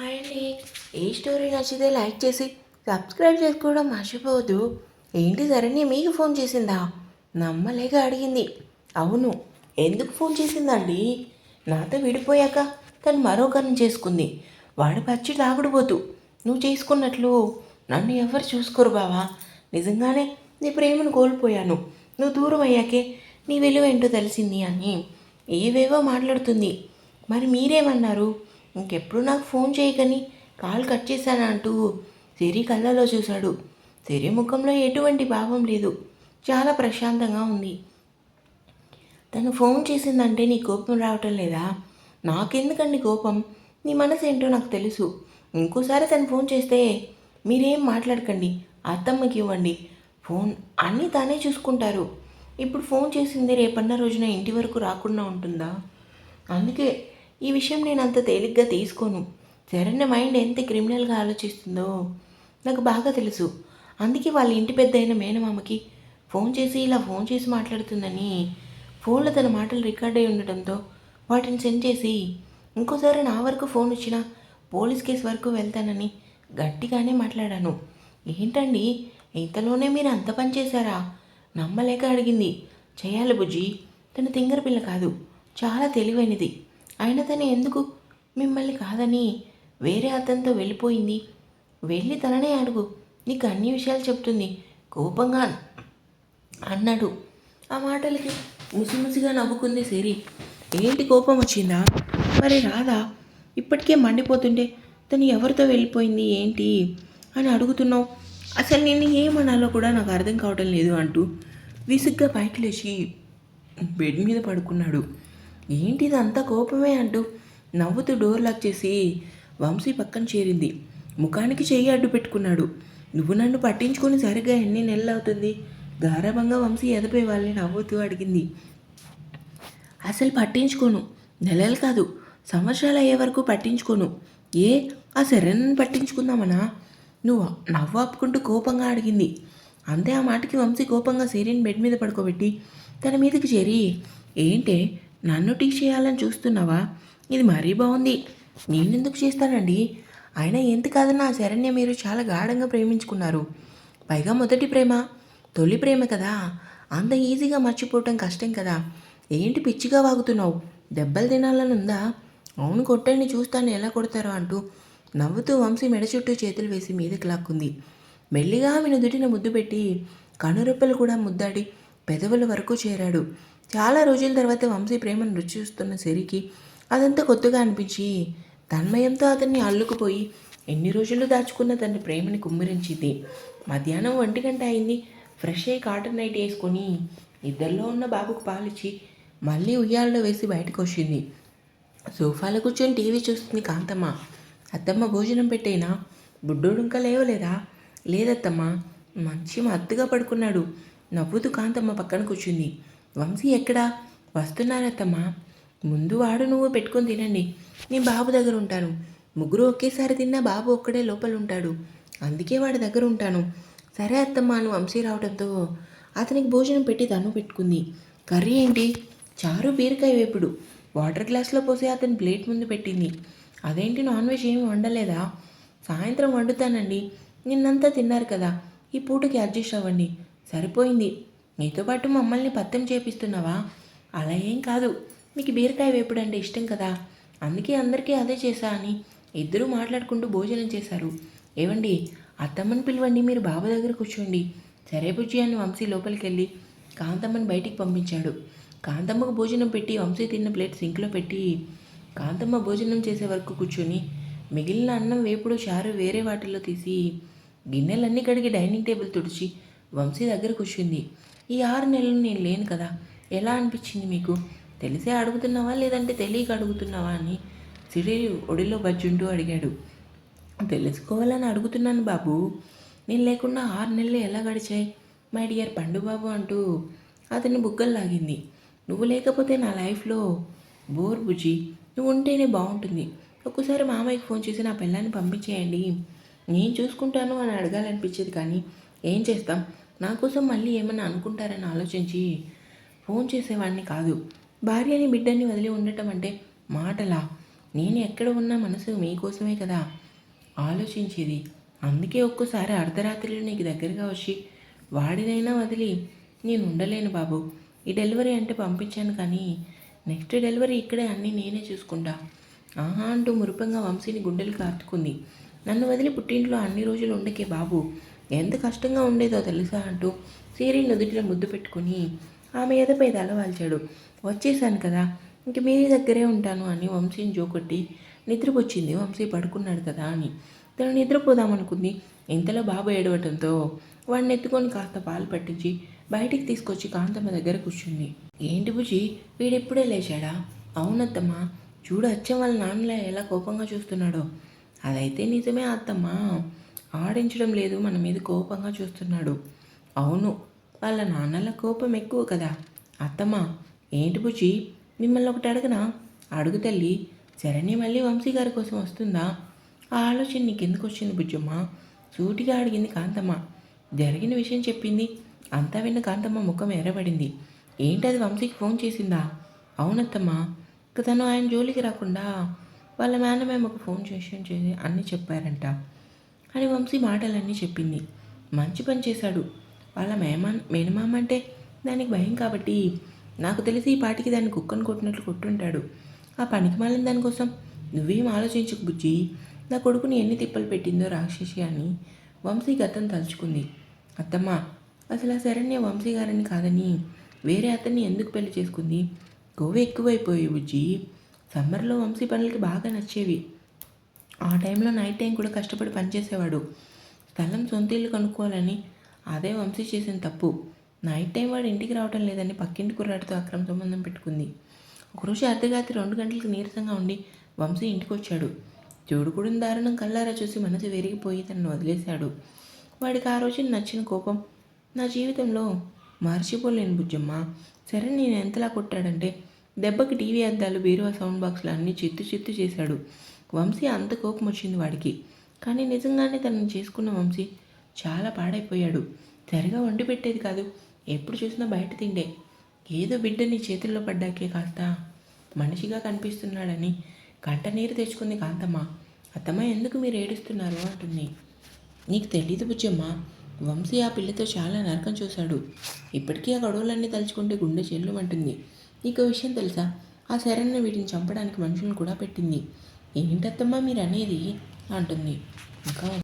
Hi అండి. ఈ story నచ్చితే లైక్ చేసి సబ్స్క్రైబ్ చేసుకోవడం మర్చిపోవద్దు. ఏంటి సరణ్య మీకు ఫోన్ చేసిందా? నమ్మలేక అడిగింది. అవును ఎందుకు ఫోన్ చేసిందండి? నాతో విడిపోయాక తను మరొకరిని చేసుకుంది. వాడు పచ్చి తాగుడుపోతూ నువ్వు చేసుకున్నట్లు నన్ను ఎవరు చూసుకోరు బావా. నిజంగానే నీ ప్రేమను కోల్పోయాను. నువ్వు దూరం అయ్యాకే నీ విలువ ఏంటో తెలిసింది అని ఏవేవో మాట్లాడుతుంది. మరి మీరేమన్నారు? ఇంకెప్పుడు నాకు ఫోన్ చేయకని కాల్ కట్ చేశానంటూ సిరి కళ్ళలో చూశాడు. సిరి ముఖంలో ఎటువంటి భావం లేదు. చాలా ప్రశాంతంగా ఉంది. తను ఫోన్ చేసిందంటే నీ కోపం రావటం లేదా? నాకెందుకండి కోపం? నీ మనసు ఏంటో నాకు తెలుసు. ఇంకోసారి తను ఫోన్ చేస్తే మీరేం మాట్లాడకండి అత్తమ్మకి ఇవ్వండి. ఫోన్ అన్నీ తానే చూసుకుంటారు. ఇప్పుడు ఫోన్ చేసింది రేపన్న రోజున ఇంటి వరకు రాకుండా ఉంటుందా? అందుకే ఈ విషయం నేను అంత తేలిగ్గా తీసుకోను. శరణ్య మైండ్ ఎంత క్రిమినల్గా ఆలోచిస్తుందో నాకు బాగా తెలుసు. అందుకే వాళ్ళ ఇంటి పెద్ద అయిన మేనమామకి ఫోన్ చేసి ఇలా ఫోన్ చేసి మాట్లాడుతుందని ఫోన్లో తన మాటలు రికార్డ్ అయి ఉండటంతో వాటిని సెండ్ చేసి ఇంకోసారి నా వరకు ఫోన్ వచ్చినా పోలీస్ కేసు వరకు వెళ్తానని గట్టిగానే మాట్లాడాను. ఏంటండి? ఇంతలోనే మీరు అంత పని చేశారా? నమ్మలేక అడిగింది. చేయాలి బుజ్జి. తన తింగర పిల్ల కాదు. చాలా తెలివైనది. ఆయన తను ఎందుకు మిమ్మల్ని కాదని వేరే అతనితో వెళ్ళిపోయింది. వెళ్ళి తననే అడుగు. నీకు అన్ని విషయాలు చెప్తుంది. కోపంగా అన్నాడు. ఆ మాటలకి ముసిముసిగా నవ్వుకుంది సిరి. ఏంటి కోపం వచ్చిందా? మరి రాదా ఇప్పటికే మండిపోతుంటే తను ఎవరితో వెళ్ళిపోయింది ఏంటి అని అడుగుతున్నావు. అసలు నేను ఏమనాలో కూడా నాకు అర్థం కావటం లేదు అంటూ విసుగ్గా పైకి లేచి బెడ్ మీద పడుకున్నాడు. ఏంటి అంత కోపమే అంటూ నవ్వుతూ డోర్ లాక్ చేసి వంశీ పక్కన చేరింది. ముఖానికి చెయ్యి అడ్డు పెట్టుకున్నాడు. నువ్వు నన్ను పట్టించుకొని సరిగ్గా ఎన్ని నెలలు అవుతుంది? గారాభంగా వంశీ ఎదపై వాళ్ళని నవ్వుతూ అడిగింది. అసలు పట్టించుకోను. నెలలు కాదు. సంవత్సరాలు అయ్యే వరకు పట్టించుకోను. ఏ? ఆ శరణ్ని పట్టించుకుందామనా? నువ్వు నవ్వు ఆపుకుంటూ కోపంగా అడిగింది. అంతే ఆ మాటకి వంశీ కోపంగా సిరిని బెడ్ మీద పడుకోబెట్టి తన మీదకి చేరి ఏంటే? నన్ను టీ చేయాలని చూస్తున్నావా? ఇది మరీ బాగుంది. నేనెందుకు చేస్తానండి? అయినా ఎంత కాదన్నా నా శరణ్య మీరు చాలా గాఢంగా ప్రేమించుకున్నారు. పైగా మొదటి ప్రేమ తొలి ప్రేమ కదా. అంత ఈజీగా మర్చిపోవటం కష్టం కదా. ఏంటి పిచ్చిగా వాగుతున్నావు? దెబ్బలు తినాలని ఉందా? అవును కొట్టండి చూస్తాను ఎలా కొడతారో అంటూ నవ్వుతూ వంశీ మెడ చుట్టూ చేతులు వేసి మీదకి లాక్కుంది. మెల్లిగా ఆమె నుదుటిన ముద్దు పెట్టి కనురెప్పలు కూడా ముద్దాడి పెదవుల వరకు చేరాడు. చాలా రోజుల తర్వాత వంశీ ప్రేమను రుచి చూస్తున్న సిరికి అదంతా కొత్తగా అనిపించి తన్మయంతో అతన్ని అల్లుకుపోయి ఎన్ని రోజులు దాచుకున్న తన ప్రేమని కుమ్మిరించింది. మధ్యాహ్నం ఒంటి గంట అయింది. ఫ్రెష్ అయ్యి కాటన్ నైట్ వేసుకొని ఇద్దరిలో ఉన్న బాబుకు పాలిచ్చి మళ్ళీ ఉయ్యాలలో వేసి బయటకు వచ్చింది. సోఫాలో కూర్చొని టీవీ చూస్తుంది కాంతమ్మ. అత్తమ్మ భోజనం పెట్టైనా? బుడ్డోడు ఇంకా లేవలేదా? లేదత్తమ్మ మంచి మత్తుగా పడుకున్నాడు. నవ్వుతూ కాంతమ్మ పక్కన కూర్చుంది. వంశీ ఎక్కడా? వస్తున్నారత్తమ్మా ముందు వాడు నువ్వు పెట్టుకొని తినండి. నేను బాబు దగ్గర ఉంటాను. ముగ్గురు ఒకేసారి తిన్నా బాబు ఒక్కడే లోపల ఉంటాడు. అందుకే వాడి దగ్గర ఉంటాను. సరే అత్తమ్మ అని వంశీ రావడంతో అతనికి భోజనం పెట్టి తను పెట్టుకుంది. కర్రీ ఏంటి? చారు బీరకాయ వేపుడు. వాటర్ గ్లాస్లో పోసి అతని ప్లేట్ ముందు పెట్టింది. అదేంటి నాన్ వెజ్ ఏమి వండలేదా? సాయంత్రం వండుతానండి. నిన్నంతా తిన్నారు కదా. ఈ పూటకి అడ్జస్ట్ అవ్వండి. సరిపోయింది. నీతో పాటు మమ్మల్ని పత్తం చేపిస్తున్నావా? అలా ఏం కాదు. మీకు బీరకాయ వేపుడు అంటే ఇష్టం కదా. అందుకే అందరికీ అదే చేశా అని ఇద్దరూ మాట్లాడుకుంటూ భోజనం చేశారు. ఏవండి అత్తమ్మని పిలవండి మీరు బాబు దగ్గర కూర్చోండి. సరే బుజ్జి అని వంశీ లోపలికి వెళ్ళి కాంతమ్మని బయటికి పంపించాడు. కాంతమ్మకు భోజనం పెట్టి వంశీ తిన్న ప్లేట్ సింక్లో పెట్టి కాంతమ్మ భోజనం చేసే వరకు కూర్చొని మిగిలిన అన్నం వేపుడు చారు వేరే వాటిల్లో తీసి గిన్నెలన్నీ కడిగి డైనింగ్ టేబుల్ తుడిచి వంశీ దగ్గర కూర్చుంది. ఈ ఆరు నెలలు నేను లేను కదా. ఎలా అనిపించింది మీకు? తెలిసే అడుగుతున్నావా? లేదంటే తెలియక అడుగుతున్నావా అని సిరి ఒడిలో బజ్జుంటూ అడిగాడు. తెలుసుకోవాలని అడుగుతున్నాను బాబు. నేను లేకుండా ఆరు నెలలు ఎలా గడిచాయి? మై డియర్ పండుబాబు అంటూ అతన్ని బుగ్గలు లాగింది. నువ్వు లేకపోతే నా లైఫ్లో బోర్ బుజ్జి. నువ్వు ఉంటేనే బాగుంటుంది. ఒక్కసారి మామయ్యకి ఫోన్ చేసి నా పిల్లాన్ని పంపించేయండి. నేను చూసుకుంటాను అని అడగాలనిపించేది కానీ ఏం చేస్తాం? నా కోసం మళ్ళీ ఏమన్నా అనుకుంటారని ఆలోచించి ఫోన్ చేసేవాడిని కాదు. భార్యని బిడ్డని వదిలి ఉండటం అంటే మాటలా? నేను ఎక్కడ ఉన్నా మనసు మీకోసమే కదా? ఆలోచించేది. అందుకే ఒక్కోసారి అర్ధరాత్రిలో నీకు దగ్గరగా వచ్చి వాడినైనా వదిలి నేను ఉండలేను బాబు. ఈ డెలివరీ అంటే పంపించాను కానీ నెక్స్ట్ డెలివరీ ఇక్కడే అన్నీ నేనే చూసుకుంటా. ఆహా అంటూ మురుపంగా వంశీని గుండెలు కార్చుకుంది. నన్ను వదిలి పుట్టింట్లో అన్ని రోజులు ఉండకే బాబు. ఎంత కష్టంగా ఉండేదో తెలుసా అంటూ సీరి నుదుటిలో ముద్దు పెట్టుకుని ఆమె ఎదపై తలవాల్చాడు వచ్చేసాను కదా ఇంక మీ దగ్గరే ఉంటాను అని వంశీని జోకొట్టి నిద్రపోచ్చింది. వంశీ పడుకున్నాడు కదా అని. తను నిద్రపోదామనుకుంది. ఇంతలో బాబు ఏడవటంతో వాడిని ఎత్తుకొని కాస్త పాలు పట్టించి బయటికి తీసుకొచ్చి కాంతమ్మ దగ్గర కూర్చుంది. ఏంటి బుజి వీడిప్పుడే లేచాడా? అవునత్తమ్మా చూడు అచ్చం వాళ్ళ నాన్నలే ఎలా కోపంగా చూస్తున్నాడో. అదైతే నిజమే అత్తమ్మా. ఆడించడం లేదు మన మీద కోపంగా చూస్తున్నాడు. అవును వాళ్ళ నాన్నల కోపం ఎక్కువ కదా. అత్తమ్మ ఏంటి బుజ్జి? మిమ్మల్ని ఒకటి అడగనా? అడుగు తల్లి శరణ్య మళ్ళీ వంశీ గారి కోసం వస్తుందా? ఆ ఆలోచన నీకెందుకు వచ్చింది బుజ్జమ్మ? సూటిగా అడిగింది కాంతమ్మ. జరిగిన విషయం చెప్పింది. అంతా విన్న కాంతమ్మ ముఖం ఎర్రబడింది. ఏంటది వంశీకి ఫోన్ చేసిందా? అవునత్తమ్మ ఇక తను ఆయన జోలికి రాకుండా వాళ్ళ మేనమేమకు ఫోన్ చేసి చేసి అన్నీ చెప్పారంట. అని వంశీ మాటలన్నీ చెప్పింది. మంచి పని చేశాడు. వాళ్ళ మేమా మేనమామ అంటే దానికి భయం కాబట్టి నాకు తెలిసి ఈ పాటికి దాన్ని కుక్కను కొట్టినట్లు కొట్టుంటాడు. ఆ పనికి మాలిన దానికోసం నువ్వేం ఆలోచించకు బుజ్జి. నా కొడుకుని ఎన్ని తిప్పలు పెట్టిందో రాక్షసి అని వంశీ గతం తలుచుకుంది. అత్తమ్మ అసలు ఆ శరణ్య వంశీ గారని కాదని వేరే అతన్ని ఎందుకు పెళ్ళి చేసుకుంది? గోవ ఎక్కువైపోయి బుజ్జి. సమ్మర్లో వంశీ పనులకి బాగా నచ్చేవి. ఆ టైంలో నైట్ టైం కూడా కష్టపడి పనిచేసేవాడు. స్థలం సొంత ఇల్లు కనుక్కోవాలని అదే వంశీ చేసిన తప్పు. నైట్ టైం వాడు ఇంటికి రావటం లేదని పక్కింటి కుర్రాడితో అక్రమ సంబంధం పెట్టుకుంది. ఒకరోజు అర్ధరాత్రి రెండు గంటలకు నీరసంగా ఉండి వంశీ ఇంటికి వచ్చాడు చూడుకుడిన దారుణం కల్లారా చూసి మనసు విరిగిపోయి తనను వదిలేశాడు. వాడికి ఆ రోజు నచ్చిన కోపం నా జీవితంలో మర్చిపోలేను బుజ్జమ్మ. సరే నేను ఎంతలా కొట్టాడంటే దెబ్బకి టీవీ అద్దాలు బీరువా సౌండ్ బాక్స్లు అన్నీ చిత్తు చిత్తు చేశాడు. వంశీ అంత కోపం వచ్చింది వాడికి. కానీ నిజంగానే తనని చేసుకున్న వంశీ చాలా పాడైపోయాడు. సరిగా వండి పెట్టేది కాదు. ఎప్పుడు చూసినా బయట తిండే. ఏదో బిడ్డ నీ చేతుల్లో పడ్డాకే కాస్త మనిషిగా కనిపిస్తున్నాడని కంట నీరు తెచ్చుకుంది కాంతమ్మ. అత్తమ్మ ఎందుకు మీరు ఏడుస్తున్నారు? అంటుంది. నీకు తెలీదు బుజ్జమ్మ. వంశీ ఆ పిల్లతో చాలా నరకం చూశాడు. ఇప్పటికీ ఆ గొడవలన్నీ తలుచుకుంటే గుండె చెల్లుమంటుంది. నీకు విషయం తెలుసా? ఆ శరణ్ని వీటిని చంపడానికి మనుషులను కూడా పెట్టింది. ఏంటత్తమ్మా మీరు అనేది అంటుంది. ఇంకా